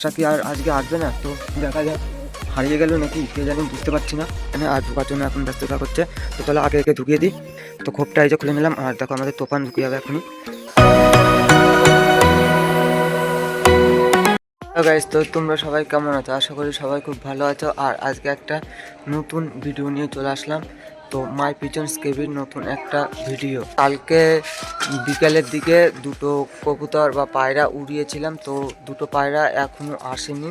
আশা কি আর আজকে আসবে না? তো দেখা যাক। হারিয়ে গেল নাকি? কে জানি বুঝতে পারছি না। মানে আর ঢোকার জন্য এখন ব্যস্ততা করছে তো চলো আগে একে ঢুকিয়ে দিই। তো খোপটা এই যে খুলে নিলাম। আর দেখো আমাদের তোফান ঢুকিয়ে যাবে এখনই। গাইজ তো তোমরা সবাই কেমন আছো? আশা করি সবাই খুব ভালো আছো। আর আজকে একটা নতুন ভিডিও নিয়ে চলে আসলাম। তো মাই পিছন স্কেবির নতুন একটা ভিডিও। কালকে বিকালের দিকে দুটো কবুতর বা পায়রা উড়িয়েছিলাম, তো দুটো পায়রা এখনও আসেনি।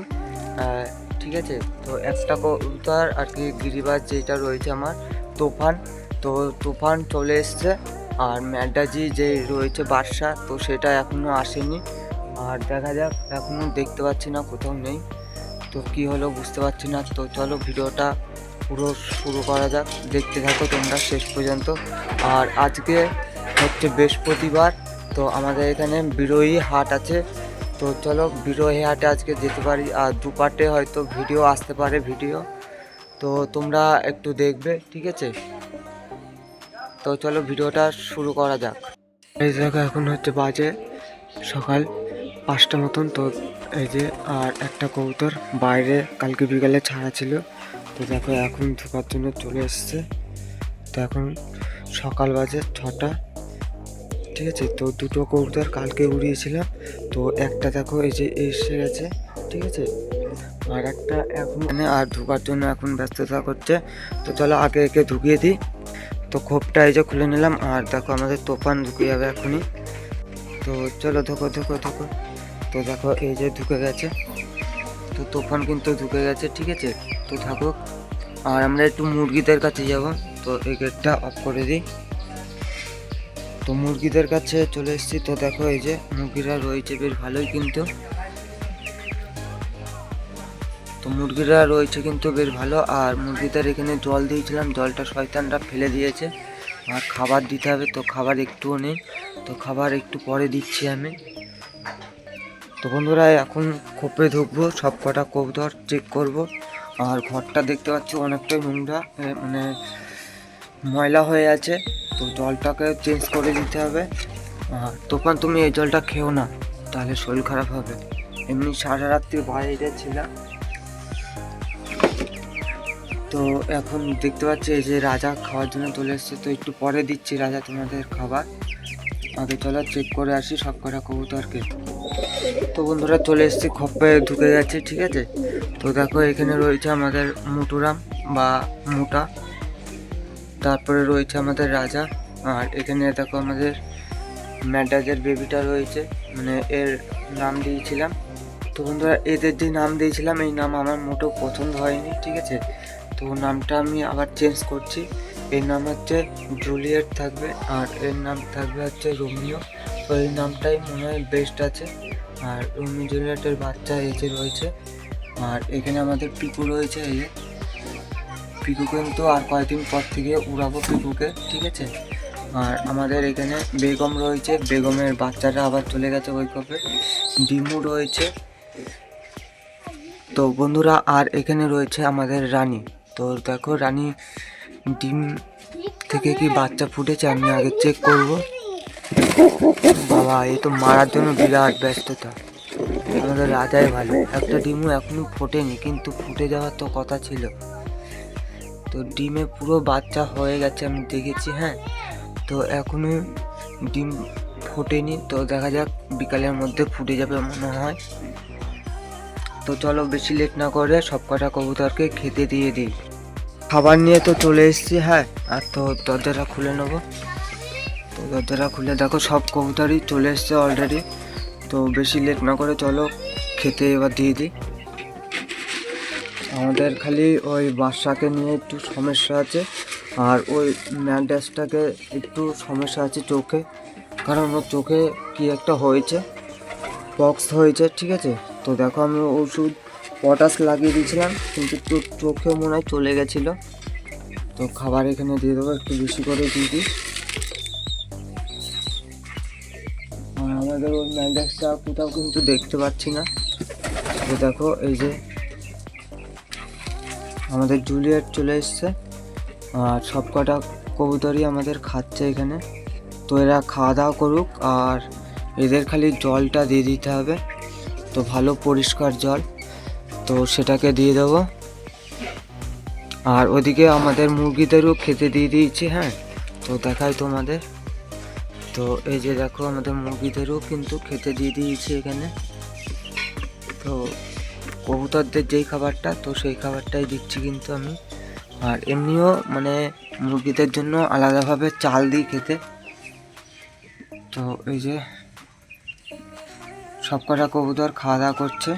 ঠিক আছে? তো একটা কবুতর আর কি গিরিবাজ যেটা রয়েছে আমার, তুফান। তো তুফান চলে এসছে আর ম্যাডাজি যে রয়েছে বাদশা, তো সেটা এখনও আসেনি। আর দেখা যাক এখনও দেখতে পাচ্ছি না, কোথাও নেই। তো কি হলো বুঝতে পারছি না। তো চলো ভিডিওটা পুরো শুরু করা যাক। দেখতে থাকো তোমরা শেষ পর্যন্ত। আর আজকে হচ্ছে বৃহস্পতিবার, তো আমাদের এখানে বিরোহী হাট আছে। তো চলো বিরোহী হাটে আজকে যেতে পারি। আর দুপাটে হয়তো ভিডিও আসতে পারে ভিডিও। তো তোমরা একটু দেখবে, ঠিক আছে? তো চলো ভিডিওটা শুরু করা যাক। এই জায়গা এখন হচ্ছে বাজে সকাল পাঁচটা মতন। তো এই যে, আর একটা কবুতর বাইরে কালকে বিকালে ছাড়া ছিল। তো দেখো এখন ঢোকার জন্য চলে এসছে। তো এখন সকাল বাজে ছটা, ঠিক আছে? তো দুটো কবুতর কালকে উড়িয়েছিলাম। তো একটা দেখো এই যে এসে গেছে, ঠিক আছে? আর একটা এখন মানে আর ঢোকার জন্য এখন ব্যস্ততা করছে। তো চলো আগে একে ঢুকিয়ে দিই। তো খোপটা এই যে খুলে নিলাম, আর দেখো আমাদের তোফান ঢুকিয়ে যাবে এখনই। তো চলো ধোকো ধোকো ধোকো। তো দেখো এই যে ঢুকে গেছে। তো তোফান কিন্তু ঢুকে গেছে, ঠিক আছে? তো থাকুক। আর আমরা একটু মুরগিদের কাছে যাব। তো এই গেটটা অফ করে দিই। তো মুরগিদের কাছে চলে এসেছি। তো দেখো এই যে মুরগিরা রয়েছে বেশ ভালোই কিন্তু। তো মুরগিরা রয়েছে কিন্তু বেশ ভালো। আর মুরগিদের এখানে জল দিয়েছিলাম। জলটা শয়তানরা ফেলে দিয়েছে। আর খাবার দিতে হবে, তো খাবার একটুও নেই। তো খাবার একটু পরে দিচ্ছি আমি। তো বন্ধুরা, এখন খোপে ঢুকবো সব কটা কবুতর চেক করব। আর ঘরটা দেখতে পাচ্ছি অনেকটাই নোংরা মানে ময়লা হয়ে আছে, তো জলটাকে চেঞ্জ করে দিতে হবে। আর তখন তুমি এই জলটা খেও না, তাহলে শরীর খারাপ হবে। এমনি সারা রাত্রি বাইরে ছিলাম। তো এখন দেখতে পাচ্ছি এই যে রাজা খাওয়ার জন্য চলে এসছে, তো একটু পরে দিচ্ছি রাজা তোমাদের খাবার। আগে চলো চেক করে আসি সব কটা কবুতরকে। তো বন্ধুরা, চলে এসেছি খপ্পে ঢুকে গেছে, ঠিক আছে? তো দেখো এখানে রয়েছে আমাদের মুটুরাম বা মুটা। তারপরে রয়েছে আমাদের রাজা। আর এখানে দেখো আমাদের ম্যাডাজের বেবিটা রয়েছে। মানে এর নাম দিয়েছিলাম। তো বন্ধুরা, এদের যে নাম দিয়েছিলাম, এই নাম আমার মোটেও পছন্দ হয়নি, ঠিক আছে? তো নামটা আমি আবার চেঞ্জ করছি। এর নাম হচ্ছে জুলিয়েট থাকবে, আর এর নাম থাকবে হচ্ছে রোমিও। তো এই নামটাই মনে হয় বেস্ট আছে। আর রোমিও জুলিয়েটের বাচ্চা এই যে রয়েছে। আর এখানে আমাদের পিকু রয়েছে, এই যে। পিকু কিন্তু আর কয়েকদিন পর থেকে উড়াবো পিকুকে, ঠিক আছে? আর আমাদের এখানে বেগম রয়েছে, বেগমের বাচ্চাটা আবার চলে গেছে ওই কপে ডিমু রয়েছে। তো বন্ধুরা, আর এখানে রয়েছে আমাদের রানী। তো দেখো, রানী ডিম থেকে কি বাচ্চা ফুটেছে আমি আগে চেক করব। বাবা, এই তো মারার জন্য বিরাট ব্যস্ততা। আমাদের রাজাই ভালো। একটা ডিমও এখনও ফোটেনি, কিন্তু ফুটে যাওয়ার তো কথা ছিল। তো ডিমে পুরো বাচ্চা হয়ে গেছে, আমি দেখেছি হ্যাঁ। তো এখনও ডিম ফোটেনি, তো দেখা যাক বিকালের মধ্যে ফুটে যাবে মনে হয়। তো চলো বেশি লেট না করে সব কটা কবুতরকে খেতে দিয়ে দিই। খাবার নিয়ে তো চলে এসেছি হ্যাঁ। আর তো দরজাটা খুলে নেব। তো দরজাটা খুলে দেখো, সব কবুতরই চলে এসছে অলরেডি তো বেশি লেট না করে চলো, খেতে এবার দিয়ে দিই। আমাদের খালি ওই বাসাকে নিয়ে একটু সমস্যা আছে, আর ওই ম্যাডাসটাকে একটু সমস্যা আছে চোখে, কারণ ওর চোখে কি একটা হয়েছে পক্স হয়েছে, ঠিক আছে? তো দেখো আমি ওষুধ পটাশ লাগিয়ে দিয়েছিলাম, কিন্তু চোখে মনে হয় চলে গেছিল। তো খাবার এখানে দিয়ে দেবো, একটু বেশি করে দিয়ে দিই। আমাদের ওই কোথাও কিন্তু দেখতে পাচ্ছি না। তো দেখো, এই যে আমাদের জুলিয়েট চলে এসছে। আর সব কটা কবুতরই আমাদের খাচ্ছে এখানে। তো এরা খাওয়া দাওয়া করুক, আর এদের খালি জলটা দিয়ে দিতে হবে। তো ভালো পরিষ্কার জল। তো সেটাকে দিয়ে দেবো। আর ওদিকে আমাদের মুরগিদেরও খেতে দিয়ে দিয়েছি হ্যাঁ? তো দেখাই তোমাদের। তো এই যে দেখো আমাদের মুরগিদেরও কিন্তু খেতে দিয়ে দিয়েছি এখানে। তো কবুতরদের যেই খাবারটা, তো সেই খাবারটাই দিচ্ছি কিন্তু আমি। আর এমনিও মানে মুরগিদের জন্য আলাদাভাবে চাল দিই খেতে। তো এই যে সব কটা কবুতর খাওয়া দাওয়া করছে।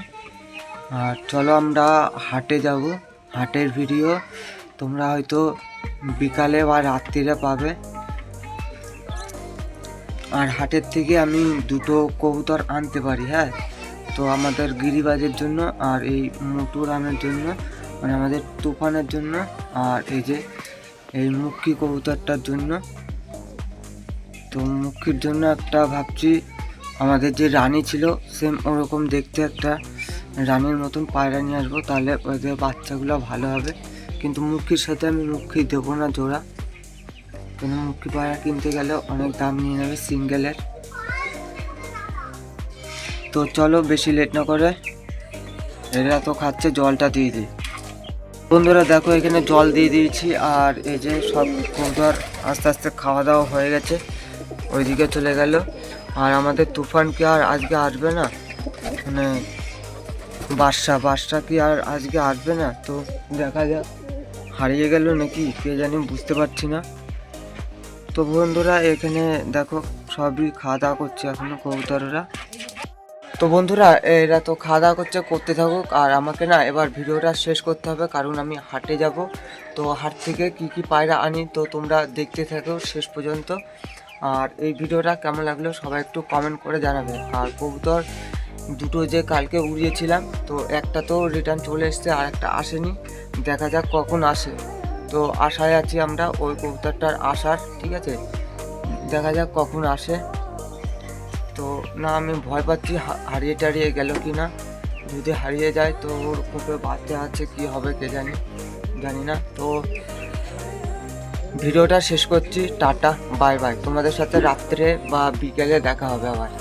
আর চলো আমরা হাটে যাব। হাটের ভিডিও তোমরা হয়তো বিকালে বা রাত্রিরে পাবে। আর হাটের থেকে আমি দুটো কবুতর আনতে পারি হ্যাঁ? তো আমাদের গিরিবাজের জন্য আর এই মোটর আনার জন্য মানে আমাদের তুফানের জন্য আর এই যে, এই মুক্কি কবুতরটার জন্য। তো মুক্তির জন্য একটা ভাবছি, আমাদের যে রানী ছিল সেম ওরকম দেখতে একটা রানীর মতন পায়রা নিয়ে আসব, তাহলে ওদের বাচ্চাগুলো ভালো হবে। কিন্তু মুখির সাথে আমি মুখি দেবো না জোড়া। কেন মুখি পায়রা কিনতে গেলে অনেক দাম নিয়ে নেবে সিঙ্গেলের তো চলো বেশি লেট না করে, এরা তো খাচ্ছে, জলটা দিয়ে দিই। বন্ধুরা দেখো, এখানে জল দিয়ে দিয়েছি, আর এই যে সব কবুতর আস্তে আস্তে খাওয়া দাওয়া হয়ে গেছে, ওইদিকে চলে গেল। আর আমাদের তুফান কি আর আজকে আসবে না? মানে বাদশা বাদশা কি আর আজকে আসবে না? তো দেখা যাক, হারিয়ে গেল নাকি, কে জানি বুঝতে পারছি না। তো বন্ধুরা, এখানে দেখো সবই খাওয়া দাওয়া করছে এখনও কবুতররা। তো বন্ধুরা, এরা তো খাওয়া দাওয়া করছে, করতে থাকুক। আর আমাকে না এবার ভিডিওটা শেষ করতে হবে, কারণ আমি হাটে যাব। তো হাট থেকে কি কি পায়রা আনি, তো তোমরা দেখতে থাকো শেষ পর্যন্ত। আর এই ভিডিওটা কেমন লাগল সবাই একটু কমেন্ট করে জানাবে। আর কবুতর দুটো যে কালকে উড়িয়েছিলাম, তো একটা তো রিটার্ন চলে এসছে আর একটা আসেনি। দেখা যাক কখন আসে। তো আশায় আছি আমরা ওই কবুতরটার আসার, ঠিক আছে? দেখা যাক কখন আসে। তো না, আমি ভয় পাচ্ছি হারিয়ে টারিয়ে গেল কি না যদি হারিয়ে যায় তো ওর কূপে বাচ্চা আছে, কি হবে কে জানি জানি না। তো ভিডিওটা শেষ করছি, টাটা, বাই বাই। তোমাদের সাথে রাত্রে বা বিকেলে দেখা হবে আবার।